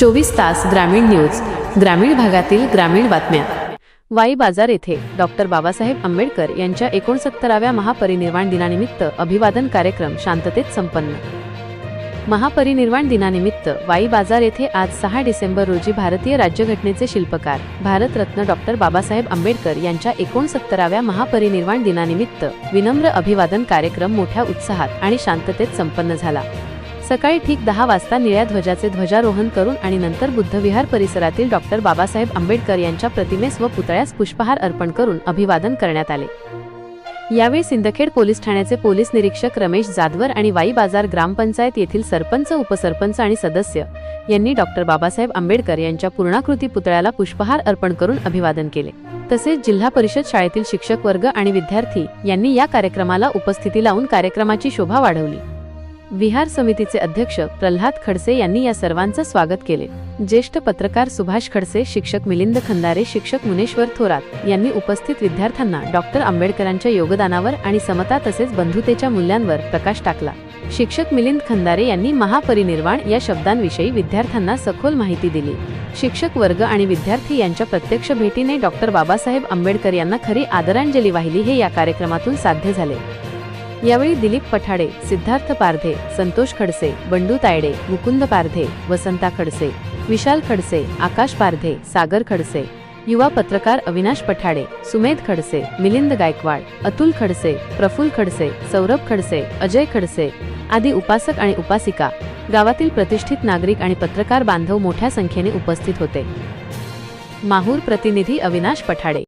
चोवीस तास ग्रामीण न्यूज ग्रामीण भागातील ग्रामीण बातम्या. वाई बाजार येथे डॉक्टर बाबासाहेब आंबेडकर यांच्या एकोणसत्तराव्या महापरिनिर्वाण दिनानिमित्त अभिवादन कार्यक्रम शांततेत संपन्न. महापरिनिर्वाण दिनानिमित्त वाई बाजार येथे आज सहा डिसेंबर रोजी भारतीय राज्यघटनेचे शिल्पकार भारतरत्न डॉक्टर बाबासाहेब आंबेडकर यांच्या एकोणसत्तराव्या महापरिनिर्वाण दिनानिमित्त विनम्र अभिवादन कार्यक्रम मोठ्या उत्साहात आणि शांततेत संपन्न झाला. सकाळी ठीक दहा वाजता निळ्या ध्वजाचे ध्वजारोहण करून आणि नंतर बुद्धविहार परिसरातील डॉक्टर बाबासाहेब आंबेडकर यांच्या प्रतिमेस व पुतळ्यास पुष्पहार अर्पण करून अभिवादन करण्यात आले. यावेळी सिंदखेड पोलीस ठाण्याचे पोलीस निरीक्षक रमेश जाधवर आणि वाई बाजार ग्रामपंचायत येथील सरपंच उपसरपंच आणि सदस्य यांनी डॉक्टर बाबासाहेब आंबेडकर यांच्या पूर्णाकृती पुतळ्याला पुष्पहार अर्पण करून अभिवादन केले. तसेच जिल्हा परिषद शाळेतील शिक्षक वर्ग आणि विद्यार्थी यांनी या कार्यक्रमाला उपस्थिती लावून कार्यक्रमाची शोभा वाढवली. विहार समितीचे अध्यक्ष प्रल्हाद खडसे यांनी या सर्वांचं स्वागत केले. ज्येष्ठ पत्रकार सुभाष खडसे शिक्षक मिलिंद खंदारे शिक्षक मुनेश्वर थोरात यांनी उपस्थित विद्यार्थ्यांना डॉक्टर आंबेडकरांच्या योगदानावर आणि समता तसेच बंधुतेच्या मूल्यांवर प्रकाश टाकला. शिक्षक मिलिंद खंदारे यांनी महापरिनिर्वाण या शब्दांविषयी विद्यार्थ्यांना सखोल माहिती दिली. शिक्षक वर्ग आणि विद्यार्थी यांच्या प्रत्यक्ष भेटीने डॉक्टर बाबासाहेब आंबेडकर यांना खरी आदरांजली वाहिली हे या कार्यक्रमातून साध्य झाले. यावेळी दिलीप पठाडे सिद्धार्थ पारधे संतोष खडसे बंडू तायडे मुकुंद पारधे वसंता खडसे विशाल खडसे आकाश पारधे सागर खडसे युवा पत्रकार अविनाश पठाडे सुमेध खडसे मिलिंद गायकवाड अतुल खडसे प्रफुल खडसे सौरभ खडसे अजय खडसे आदी उपासक आणि उपासिका गावातील प्रतिष्ठित नागरिक आणि पत्रकार बांधव मोठ्या संख्येने उपस्थित होते. माहूर प्रतिनिधी अविनाश पठाडे